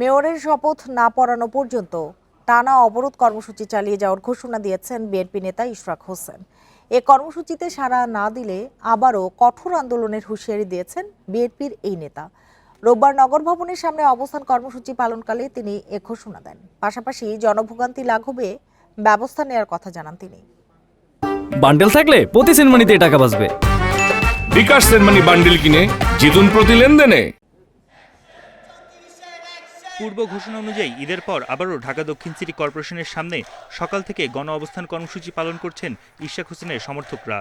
মেয়রের শপথ না পড়ানো পর্যন্ত টানা অবরোধ কর্মসূচি চালিয়ে যাওয়ার ঘোষণা দিয়েছেন বিএনপি নেতা ইশরাক হোসেন। এ কর্মসূচিতে সাড়া না দিলে আবারও কঠোর আন্দোলনের হুঁশিয়ারি দিয়েছেন বিএনপির এই নেতা। রোববার নগর ভবনের সামনে অবস্থান কর্মসূচি পালনকালে তিনি এ ঘোষণা দেন। পাশাপাশি জনভোগান্তি লাঘবে ব্যবস্থা নেওয়ার কথা জানান তিনি। বান্ডেল থাকলে প্রতি সেনমানিতে টাকা বাঁচবে। বিকাশ সেনমানি বান্ডিল কিনে জিতুন প্রতি লেনদেনে। পূর্ব ঘোষণা অনুযায়ী ঈদের পর আবারও ঢাকা দক্ষিণ সিটি কর্পোরেশনের সামনে সকাল থেকে গণ অবস্থান কর্মসূচি পালন করছেন ইশাক হোসেনের সমর্থকরা।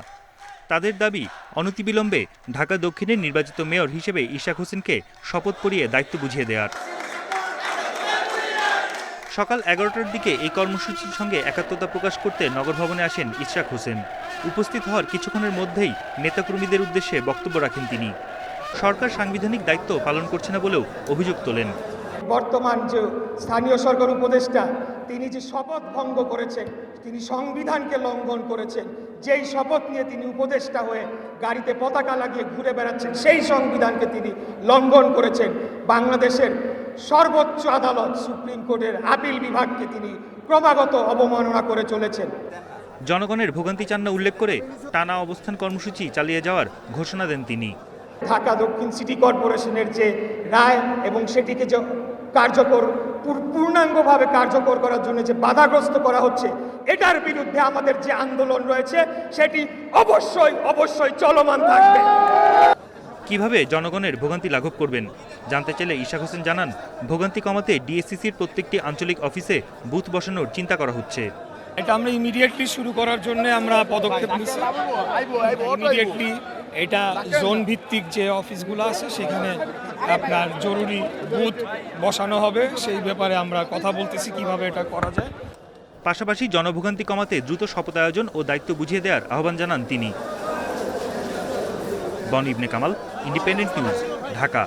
তাদের দাবি, অনতিবিলম্বে ঢাকা দক্ষিণের নির্বাচিত মেয়র হিসেবে ইশাক হোসেনকে শপথ পড়িয়ে দায়িত্ব বুঝিয়ে দেওয়ার। সকাল এগারোটার দিকে এই কর্মসূচির সঙ্গে একাত্মতা প্রকাশ করতে নগর ভবনে আসেন ইশরাক হোসেন। উপস্থিত হওয়ার কিছুক্ষণের মধ্যেই নেতাকর্মীদের উদ্দেশ্যে বক্তব্য রাখেন তিনি। সরকার সাংবিধানিক দায়িত্ব পালন করছে না বলেও অভিযোগ তোলেন। বর্তমান যে স্থানীয় সরকার উপদেষ্টা তিনি যে শপথ ভঙ্গ করেছেন তিনি সংবিধানকে লঙ্ঘন করেছেন যেই শপথ নিয়ে তিনি উপদেষ্টা হয়ে গাড়িতে পতাকা লাগিয়ে ঘুরে বেড়াচ্ছেন সেই সংবিধানকে তিনি লঙ্ঘন করেছেন। বাংলাদেশের সর্বোচ্চ আদালত সুপ্রিম কোর্টের আপিল বিভাগকে তিনি ক্রমাগত অবমাননা করে চলেছেন। জনগণের ভোগান্তি চান না উল্লেখ করে টানা অবস্থান কর্মসূচি চালিয়ে যাওয়ার ঘোষণা দেন তিনি। ঢাকা দক্ষিণ সিটি কর্পোরেশনের যে রায় এবং সেটিকে যে কার্যকর পূর্ণাঙ্গভাবে কার্যকর করার জন্য যে বাধাগ্রস্ত করা হচ্ছে এটার বিরুদ্ধে আমাদের যে আন্দোলন রয়েছে সেটি অবশ্যই অবশ্যই চলমান থাকবে। কীভাবে জনগণের ভোগান্তি লাঘব করবেন? জানতে চাইলে ইশাক হোসেন জানান ভোগান্তি কমাতে ডিএসসিসির প্রত্যেকটি আঞ্চলিক অফিসে বুথ বসানোর চিন্তা করা হচ্ছে। এটা আমরা ইমিডিয়েটলি শুরু করার জন্য আমরা পদক্ষেপ নিচ্ছি। ইমিডিয়েটলি এটা জোন ভিত্তিক যে অফিসগুলো আছে, সেখানে আপনার জরুরি বুথ বসানো হবে। সেই ব্যাপারে আমরা কথা বলতেছি, কীভাবে এটা করা যায়। পাশাপাশি জনভোগান্তি কমাতে দ্রুত শপথ আয়োজন ও দায়িত্ব বুঝিয়ে দেওয়ার আহ্বান জানান তিনি। বন ইবনে কামাল, ইন্ডিপেন্ডেন্ট নিউজ, ঢাকা।